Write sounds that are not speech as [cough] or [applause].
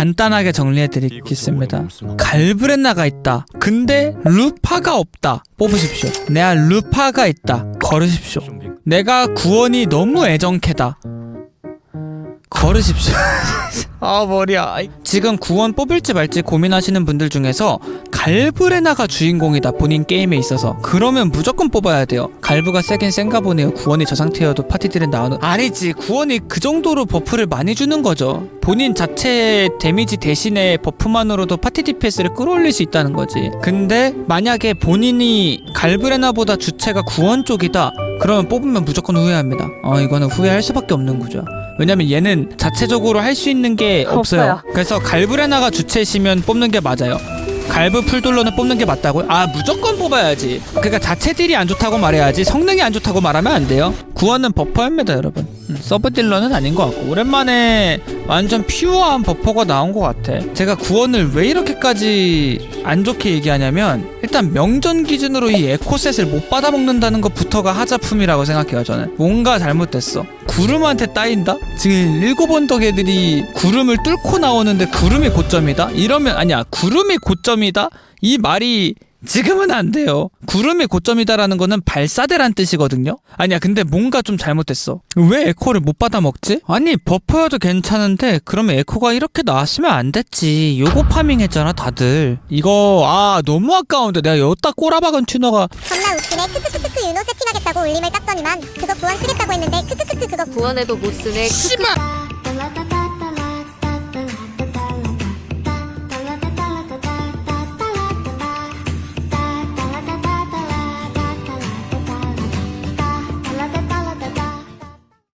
간단하게 정리해드리겠습니다. 갈브레나가 있다. 근데 루파가 없다. 뽑으십시오. 내가 루파가 있다. 걸으십시오. 내가 구원이 너무 애정캐다. 걸으십시오. [laughs] 아 머리야. 지금 구원 뽑을지 말지 고민하시는 분들 중에서 갈브레나가 주인공이다 본인 게임에 있어서 그러면 무조건 뽑아야 돼요. 갈브가 세긴 센가 보네요. 구원이 저 상태여도 파티들은 나오는 아니지 구원이 그 정도로 버프를 많이 주는 거죠. 본인 자체의 데미지 대신에 버프만으로도 파티 DPS를 끌어올릴 수 있다는 거지. 근데 만약에 본인이 갈브레나보다 주체가 구원 쪽이다. 그러면 뽑으면 무조건 후회합니다. 어 이거는 후회할 수밖에 없는 구조야. 왜냐면 얘는 자체적으로 할 수 있는 게 없어요. 없어요. 그래서 갈브레나가 주체시면 뽑는 게 맞아요. 갈브 풀돌로는 뽑는 게 맞다고요? 아 무조건 뽑아야지. 그러니까 자체 딜이 안 좋다고 말해야지 성능이 안 좋다고 말하면 안 돼요. 구원은 버퍼입니다, 여러분. 음, 서브 딜러는 아닌 것 같고 오랜만에 완전 퓨어한 버퍼가 나온 것 같아. 제가 구원을 왜 이렇게까지 안 좋게 얘기하냐면 일단 명전 기준으로 이 에코셋을 못 받아 먹는다는 것부터가 하자품이라고 생각해요. 저는 뭔가 잘못됐어. 구름한테 따인다? 지금 일곱 언덕 애들이 구름을 뚫고 나오는데 구름이 고점이다? 이러면 아니야 구름이 고점이다? 이 말이 지금은 안 돼요. 구름이 고점이다라는 거는 발사대란 뜻이거든요. 아니야, 근데 뭔가 좀 잘못됐어. 왜 에코를 못 받아 먹지? 아니 버퍼여도 괜찮은데 그러면 에코가 이렇게 나왔으면 안 됐지. 요거 파밍했잖아, 다들. 이거 아 너무 아까운데 내가 여기다 꼬라박은 튜너가 겁나 웃기네 크크크크크 윤호 세팅하겠다고 울림을 땄더니만 그거 구원 쓰겠다고 했는데 크크크크 그거 구원해도 못 쓰네. 씨발